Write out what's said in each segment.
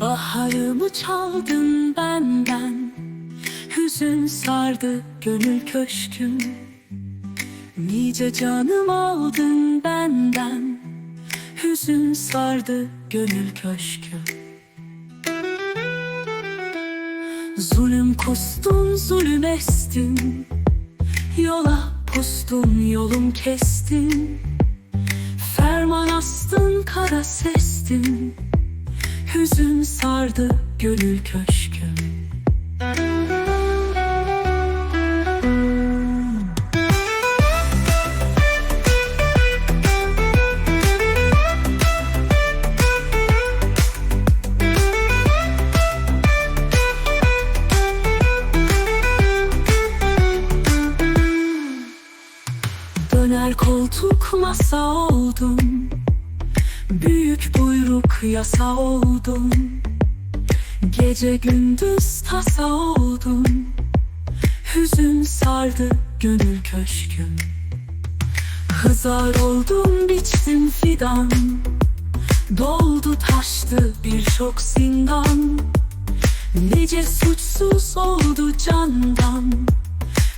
Baharımı çaldın benden. Hüzün sardı gönül köşküm. Nice canım aldın benden. Hüzün sardı gönül köşküm. Zulüm kustun zulüm estin. Yola pustun yolum kestin. Ferman astın kara sestin Hüzün sardı gönül köşküm Döner koltuk masa oldum Büyük buyruk yasa oldum. Gece gündüz tasa oldum. Hüzün sardı gönül köşküm. Hızar oldum biçtim fidan. Doldu taştı birçok zindan. Nice suçsuz oldu candan.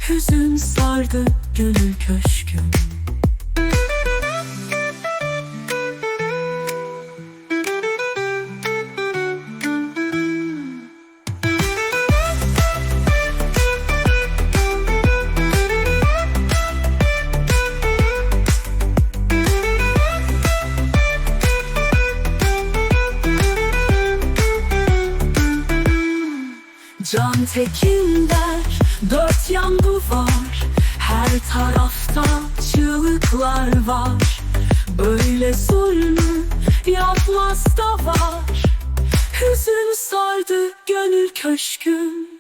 Hüzün sardı gönül köşküm Can tekin der, dört yan duvar Her tarafta çığlıklar var. Böyle zulmü yapmaz da var. Hüzün sardı gönül köşküm